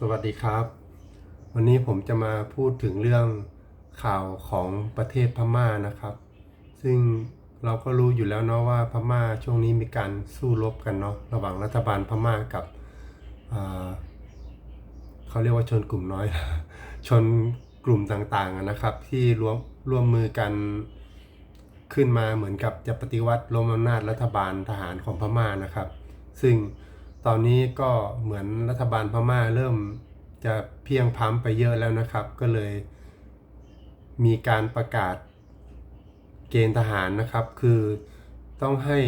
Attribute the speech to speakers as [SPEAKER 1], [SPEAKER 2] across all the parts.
[SPEAKER 1] สวัสดีครับ วันนี้ผมจะมาพูดถึงเรื่องข่าวของประเทศพม่านะครับ ซึ่งเราก็รู้อยู่แล้วเนาะว่าพม่าช่วงนี้มีการสู้รบกันเนาะระหว่างรัฐบาลพม่ากับเขาเรียกว่าชนกลุ่มน้อย ชนกลุ่มต่างๆนะครับ ที่ร่วมร่วมมือกันขึ้นมาเหมือนกับจะปฏิวัติล้มอำนาจรัฐบาลทหารของพม่านะครับ ซึ่ง ตอนนี้ก็เหมือนรัฐบาลพม่าเริ่มจะเพียงพ้ำไปเยอะแล้วนะครับ ก็เลยมีการประกาศเกณฑ์ทหารนะครับ คือต้องให้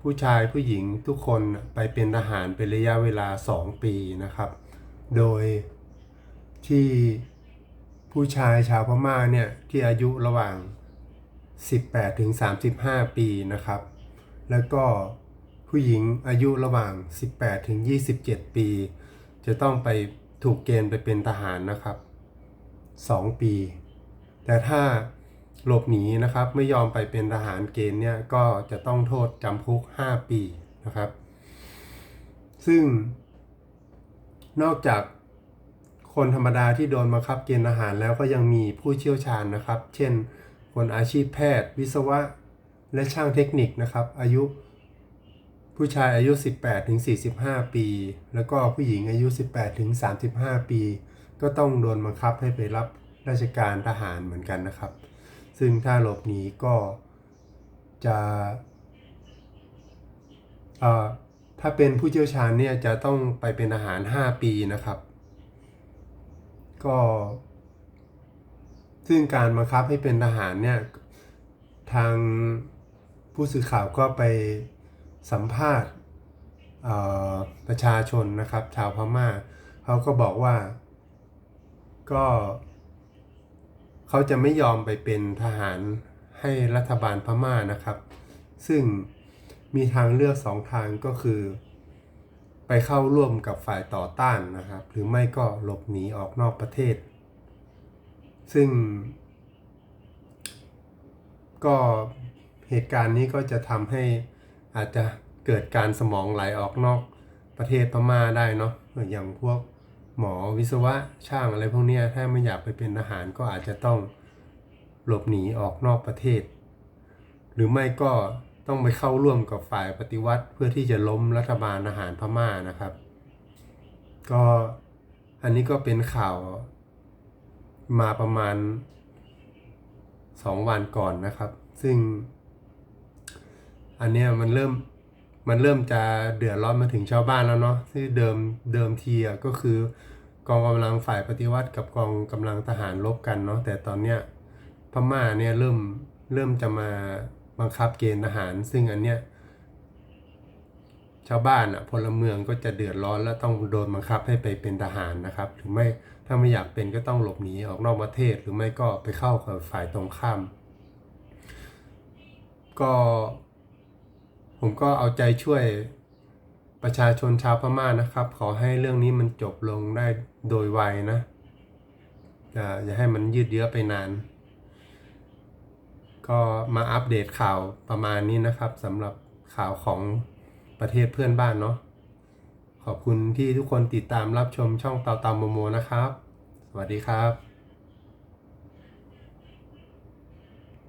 [SPEAKER 1] ผู้ชายผู้หญิงทุกคนไปเป็นทหารเป็นระยะเวลา 2 ปีนะครับ โดยที่ผู้ชายชาวพม่าเนี่ยที่อายุระหว่าง 18ถึง35 ปีนะครับ แล้วก็ ผู้หญิงอายุระหว่าง 18 ถึง 27 ปี จะต้องไปถูกเกณฑ์ไปเป็นทหารนะครับ 2 ปี แต่ถ้าหลบหนีนะครับไม่ยอมไปเป็นทหารเกณฑ์เนี่ยก็จะต้องโทษจำคุก 5 ปีนะครับ ซึ่ง นอกจากคนธรรมดาที่โดนบังคับเกณฑ์ทหารแล้วก็ยังมีผู้เชี่ยวชาญนะครับ เช่น คนอาชีพแพทย์ วิศวะ และช่างเทคนิคนะครับ อายุ ผู้ชายอายุ 18 ถึง 45 ปี แล้วก็ผู้หญิงอายุ 18 ถึง 35 ปี ก็ต้องโดนบังคับให้ไปรับราชการทหารเหมือนกันนะครับ ซึ่งถ้าหลบหนีก็จะเอ่อถ้าเป็นผู้เชี่ยวชาญเนี่ยจะต้องไปเป็นทหาร 5 ปีนะครับ ก็ ซึ่งการบังคับให้เป็นทหารเนี่ย ทางผู้สื่อข่าวก็ไป สัมภาษณ์ประชาชนนะครับชาวพม่าเขาก็บอกว่าก็เขาจะไม่ยอมไปเป็นทหารให้รัฐบาลพม่านะครับ ซึ่งมีทางเลือกสองทางก็คือ ไปเข้าร่วมกับฝ่ายต่อต้านนะครับ หรือไม่ก็หลบหนีออกนอกประเทศ ซึ่ง ก็เหตุการณ์นี้ก็จะทำให้ อาจจะเกิดการสมองไหลออกนอกประเทศพม่าได้เนาะอย่างพวกหมอวิศวะช่างอะไรพวกนี้ถ้าไม่อยากไปเป็นทหารก็อาจจะต้องหลบหนีออกนอกประเทศ หรือไม่ก็ต้องไปเข้าร่วมกับฝ่ายปฏิวัติเพื่อที่จะล้มรัฐบาลทหารพม่านะครับ ก็อันนี้ก็เป็นข่าวมาประมาณสองวันก่อนนะครับ ซึ่ง อันเนี้ยมันเริ่มมันเริ่มจะเดือดร้อนมาถึงชาวบ้านแล้วเนาะที่เดิมเดิมทีอะก็คือกองกำลังฝ่ายปฏิวัติกับกองกำลังทหารลบกันเนาะแต่ตอนเนี้ยพม่าเนี่ยเริ่มเริ่มจะมาบังคับเกณฑ์ทหาร ซึ่งอันเนี้ยชาวบ้านอะพลเมืองก็จะเดือดร้อนและต้องโดนบังคับให้ไปเป็นทหารนะครับหรือไม่ถ้าไม่อยากเป็นก็ต้องหลบหนีออกนอกประเทศหรือไม่ก็ไปเข้ากับฝ่ายตรงข้าม ก็ ผมก็เอาใจช่วยประชาชนชาวพม่านะครับ ขอให้เรื่องนี้มันจบลงได้โดยไวนะอย่าให้มันยืดเยื้อไปนาน ก็มาอัปเดตข่าวประมาณนี้นะครับสำหรับข่าวของประเทศเพื่อนบ้านเนาะขอบคุณที่ทุกคนติดตามรับชมช่องเตาเตามโมโมนะครับ สวัสดีครับ